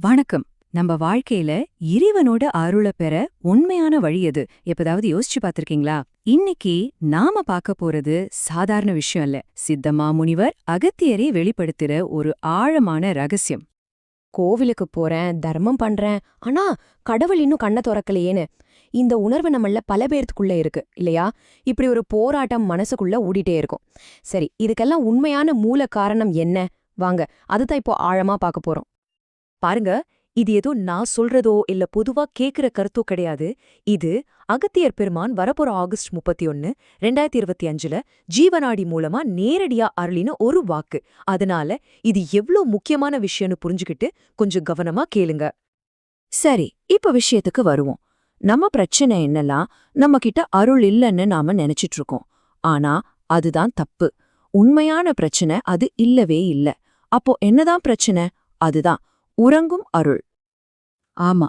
வணக்கம். நம்ம வாழ்க்கையில இறைவனோட அருளை பெற உண்மையான வழி எது? எப்பதாவது யோசிச்சு பார்த்திருக்கீங்களா? இன்னைக்கு நாம பார்க்க போறது சாதாரண விஷயம் இல்ல சித்தமா முனிவர் அகத்தியரை வெளிப்படுத்துற ஒரு ஆழமான ரகசியம். கோவிலுக்கு போறேன் தர்மம் பண்றேன் ஆனா கடவுள் இன்னும் கண்ண திறக்கலையேன்னு. இந்த உணர்வு நம்மள பல பேர்த்துக்குள்ள இருக்கு இல்லையா? இப்படி ஒரு போராட்டம் மனசுக்குள்ள ஓடிட்டே இருக்கும். சரி இதுக்கெல்லாம் உண்மையான மூல காரணம் என்ன? வாங்க அதுதான் இப்போ ஆழமா பார்க்க போறோம். பாருங்க இது ஏதோ நான் சொல்றதோ இல்ல பொதுவா கேக்குற கருத்தோ கிடையாது. இது அகத்தியர் பெருமான் வரப்போற ஆகஸ்ட் முப்பத்தி ஒன்னு ரெண்டாயிரத்தி இருபத்தி அஞ்சுல ஜீவனாடி மூலமா நேரடியா அருளின ஒரு வாக்கு. அதனால இது எவ்ளோ முக்கியமான விஷயம்னு புரிஞ்சுக்கிட்டு கொஞ்சம் கவனமா கேளுங்க. சரி இப்ப விஷயத்துக்கு வருவோம். நம்ம பிரச்சனை என்னலாம் நம்ம கிட்ட அருள் இல்லைன்னு நாம நினைச்சிட்டு இருக்கோம் ஆனா அதுதான் தப்பு. உண்மையான பிரச்சனை அது இல்லவே இல்ல. அப்போ என்னதான் பிரச்சனை? அதுதான். உறங்கும் அருள். ஆமா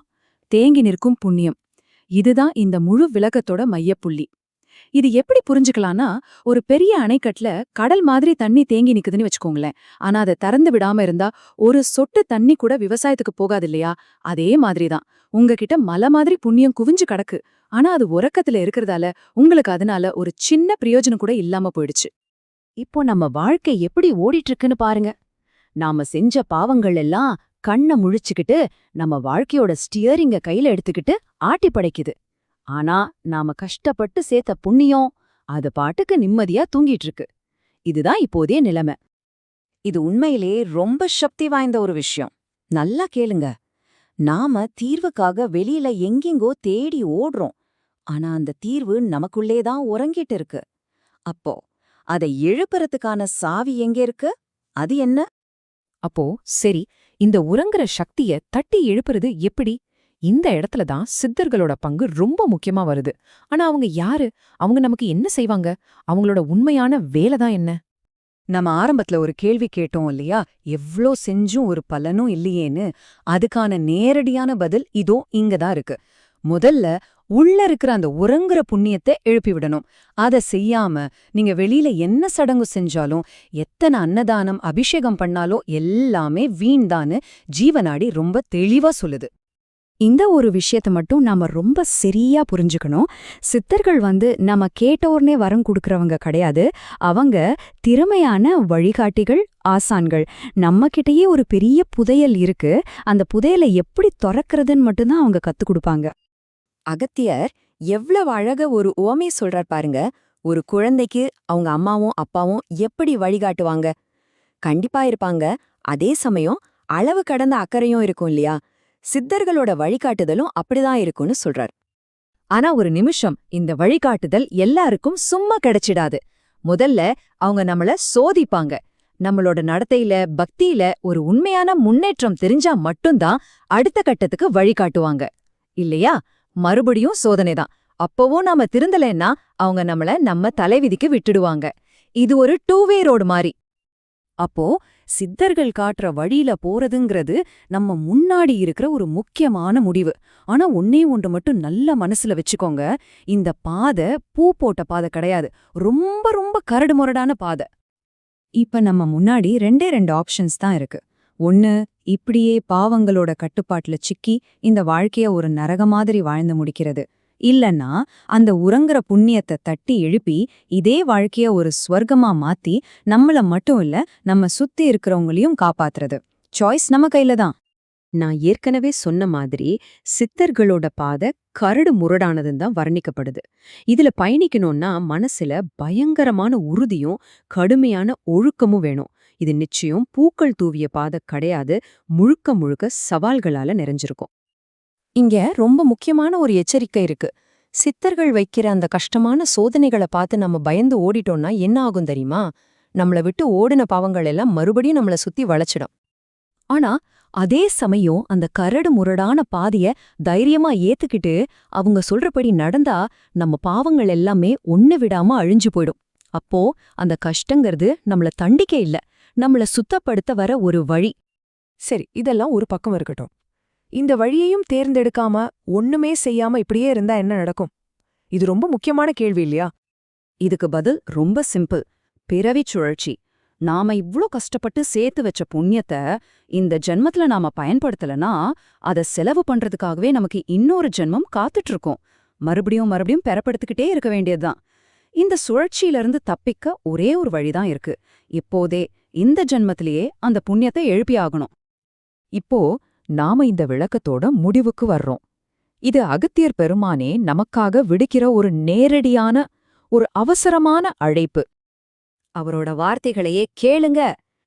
தேங்கி நிற்கும் புண்ணியம். இதுதான் இந்த முழு விளக்கத்தோட மையப்புள்ளி. இது எப்படி புரிஞ்சுக்கலாம்னா ஒரு பெரிய அணைக்கட்டுல கடல் மாதிரி தண்ணி தேங்கி நிக்குதுன்னு வச்சுக்கோங்களேன். ஆனா அதை திறந்து விடாம இருந்தா ஒரு சொட்டு தண்ணி கூட விவசாயத்துக்கு போகாது இல்லையா அதே மாதிரிதான். உங்ககிட்ட மலை மாதிரி புண்ணியம் குவிஞ்சு கிடக்கு. ஆனா அது உறக்கத்துல இருக்கிறதால உங்களுக்கு அதனால ஒரு சின்ன பிரயோஜனம் கூட இல்லாம போயிடுச்சு. இப்போ நம்ம வாழ்க்கை எப்படி ஓடிட்டு இருக்குன்னு பாருங்க. நாம செஞ்ச பாவங்கள் எல்லாம் கண்ண முழிச்சுக்கிட்டு நம்ம வாழ்க்கையோட ஸ்டியரிங்க கையில எடுத்துக்கிட்டு ஆட்டி படைக்குது. ஆனா நாம கஷ்டப்பட்டு சேர்த்த புண்ணியம் அது பாட்டுக்கு நிம்மதியா தூங்கிட்டு இருக்கு இதுதான் இப்போதைய நிலைமை. இது உண்மையிலே ரொம்ப சக்தி வாய்ந்த ஒரு விஷயம். நல்லா கேளுங்க. நாம தீர்வுக்காக வெளியில எங்கெங்கோ தேடி ஓடுறோம். ஆனா அந்த தீர்வு நமக்குள்ளே தான் உறங்கிட்டு இருக்கு அப்போ அதை எழுப்புறதுக்கான சாவி எங்க இருக்கு? அது என்ன? அப்போ சரி இந்த உறங்குற சக்திய தட்டி எழுப்புறது எப்படி? இந்த இடத்துல தான் சித்தர்களோட பங்கு ரொம்ப முக்கியமா வருது. ஆனா அவங்க யாரு? அவங்க நமக்கு என்ன செய்வாங்க? அவங்களோட உண்மையான வேலை தான் என்ன? நம்ம ஆரம்பத்துல ஒரு கேள்வி கேட்டோம் இல்லையா? எவ்ளோ செஞ்சும் ஒரு பலனும் இல்லையேன்னு அதுக்கான நேரடியான பதில் இதோ இங்கதான் இருக்கு. முதல்ல உள்ள இருக்கிற அந்த உறங்குற புண்ணியத்தை எழுப்பி விடணும். அத செய்யாம நீங்க வெளியில என்ன சடங்கு செஞ்சாலும் எத்தனை அன்னதானம் அபிஷேகம் பண்ணாலும் எல்லாமே வீண்தான்னு ஜீவனாடி ரொம்ப தெளிவா சொல்லுது. இந்த ஒரு விஷயத்த மட்டும் நாம ரொம்ப சரியா புரிஞ்சுக்கணும். சித்தர்கள் வந்து நம்ம கேட்டோர்னே வரம் கொடுக்கறவங்க கிடையாது. அவங்க திறமையான வழிகாட்டிகள் ஆசான்கள். நம்மகிட்டயே ஒரு பெரிய புதையல் இருக்கு. அந்த புதையலை எப்படி திறக்கிறதுன்னு மட்டும்தான் அவங்க கத்துக் கொடுப்பாங்க. அகத்தியர் எவ்வளவு அழக ஒரு ஓமை சொல்றார் பாருங்க. ஒரு குழந்தைக்கு அவங்க அம்மாவும் அப்பாவும் எப்படி வழிகாட்டுவாங்க? கண்டிப்பா இருப்பாங்க. அதே சமயம் அளவு கடந்த அக்கறையும் இருக்கும் இல்லையா? சித்தர்களோட வழிகாட்டுதலும் அப்படிதான் இருக்கும்னு சொல்றார். ஆனா ஒரு நிமிஷம் இந்த வழிகாட்டுதல் எல்லாருக்கும் சும்மா கிடைச்சிடாது. முதல்ல அவங்க நம்மள சோதிப்பாங்க. நம்மளோட நடத்தையில பக்தியில ஒரு உண்மையான முன்னேற்றம் தெரிஞ்சா மட்டும்தான் அடுத்த கட்டத்துக்கு வழிகாட்டுவாங்க. இல்லையா? மறுபடியும் சோதனைதான். அப்பவும் நாம திருந்தலைன்னா அவங்க நம்மள நம்ம தலைவிதிக்கு விட்டுடுவாங்க. இது ஒரு டூ வே ரோடு மாதிரி அப்போ சித்தர்கள் காட்டுற வழியில போறதுங்கிறது நம்ம முன்னாடி இருக்கிற ஒரு முக்கியமான முடிவு. ஆனா ஒன்னே ஒன்று மட்டும் நல்ல மனசுல வச்சுக்கோங்க. இந்த பாதை பூ போட்ட பாதை கிடையாது. ரொம்ப ரொம்ப கரடுமுரடான பாதை. இப்ப நம்ம முன்னாடி ரெண்டே ரெண்டு ஆப்ஷன்ஸ் தான் இருக்கு. ஒன்னு இப்படியே பாவங்களோட கட்டுப்பாட்டுல சிக்கி இந்த வாழ்க்கைய ஒரு நரக மாதிரி வாழ்ந்து முடிக்கிறது. இல்லன்னா அந்த உறங்குற புண்ணியத்தை தட்டி எழுப்பி இதே வாழ்க்கைய ஒரு ஸ்வர்க்கமா மாத்தி நம்மள மட்டும் இல்ல நம்ம சுத்தி இருக்கிறவங்களையும் காப்பாத்துறது. சாய்ஸ் நம்ம கையில தான். நான் ஏற்கனவே சொன்ன மாதிரி சித்தர்களோட பாதை கரடு முரடானதுன்னு தான் வர்ணிக்கப்படுது. இதுல பயணிக்கணும்னா மனசுல பயங்கரமான உறுதியும் கடுமையான ஒழுக்கமும் வேணும். இது நிச்சயம் பூக்கள் தூவிய பாதை கிடையாது. முழுக்க முழுக்க சவால்களால நிறைஞ்சிருக்கும். இங்க ரொம்ப முக்கியமான ஒரு எச்சரிக்கை இருக்கு. சித்தர்கள் வைக்கிற அந்த கஷ்டமான சோதனைகளை பார்த்து நம்ம பயந்து ஓடிட்டோம்னா என்ன ஆகும் தெரியுமா? நம்மள விட்டு ஓடின பாவங்கள் எல்லாம் மறுபடியும் நம்மள சுத்தி வளைச்சிடும். ஆனா அதே சமயம் அந்த கரடு முரடான பாதைய தைரியமா ஏத்துக்கிட்டு அவங்க சொல்றபடி நடந்தா நம்ம பாவங்கள் எல்லாமே ஒண்ணு விடாம அழிஞ்சு போயிடும். அப்போ அந்த கஷ்டங்கிறது நம்மள தண்டிக்க இல்ல. நம்மள சுத்தப்படுத்த வர ஒரு வழி. சரி இதெல்லாம் ஒரு பக்கம் இருக்கட்டும். இந்த வழியையும் தேர்ந்தெடுக்காம ஒண்ணுமே செய்யாம இப்படியே இருந்தா என்ன நடக்கும்? இது ரொம்ப முக்கியமான கேள்வி இல்லையா? இதுக்கு பதில் ரொம்ப சிம்பிள். பிறவி சுழற்சி. நாம இவ்ளோ கஷ்டப்பட்டு சேர்த்து வச்ச புண்ணியத்தை இந்த ஜென்மத்துல நாம பயன்படுத்தலனா அத செலவு பண்றதுக்காகவே நமக்கு இன்னொரு ஜென்மம் காத்துட்டு இருக்கும் மறுபடியும் மறுபடியும் பெறப்படுத்திக்கிட்டே இருக்க வேண்டியதுதான். இந்த சுழற்சியிலிருந்து தப்பிக்க ஒரே ஒரு வழிதான் இருக்கு. இப்போதே இந்த ஜென்மத்திலேயே அந்த புண்ணியத்தை எழுப்பியாகணும். இப்போ நாம இந்த விளக்கத்தோட முடிவுக்கு வர்றோம். இது அகத்தியர் பெருமானே நமக்காக விடுக்கிற ஒரு நேரடியான ஒரு அவசரமான அழைப்பு. அவரோட வார்த்தைகளையே கேளுங்க.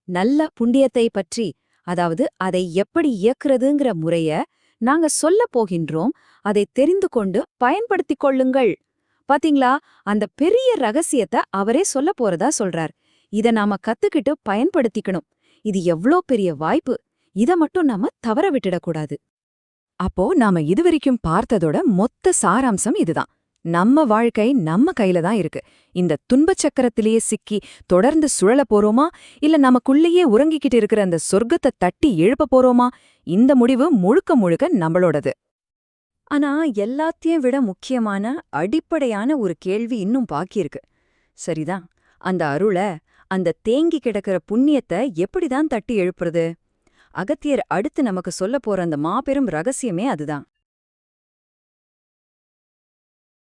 நல்ல புண்ணியத்தை பற்றி அதாவது அதை எப்படி இயக்குறதுங்கிற முறைய நாங்க சொல்லப் போகின்றோம். அதை தெரிந்து கொண்டு பயன்படுத்திக் கொள்ளுங்கள். பாத்தீங்களா? அந்த பெரிய ரகசியத்தை அவரே சொல்ல போறதா சொல்றார். இத நாம கத்துக்கிட்டு பயன்படுத்திக்கணும். இது எவ்ளோ பெரிய வாய்ப்பு. இத மட்டும் நாம தவற விட்டுடக்கூடாது அப்போ நாம இதுவரைக்கும் பார்த்ததோட மொத்த சாராம்சம் இதுதான். நம்ம வாழ்க்கை நம்ம கையில தான் இருக்கு. இந்த துன்பச் சக்கரத்திலேயே சிக்கி தொடர்ந்து சுழல போறோமா? இல்ல நமக்குள்ளேயே உறங்கிக்கிட்டு இருக்கிற அந்த சொர்க்கத்தை தட்டி எழுப்ப போறோமா? இந்த முடிவு முழுக்க முழுக்க நம்மளோடது. ஆனா எல்லாத்தையும் விட முக்கியமான அடிப்படையான ஒரு கேள்வி இன்னும் பாக்கியிருக்கு சரிதான். அந்த அருள அந்த தேங்கி கிடக்கிற புண்ணியத்தை எப்படிதான் தட்டி எழுப்புறது? அகத்தியர் அடுத்து நமக்கு சொல்லப் போற அந்த மாபெரும் ரகசியமே அதுதான்.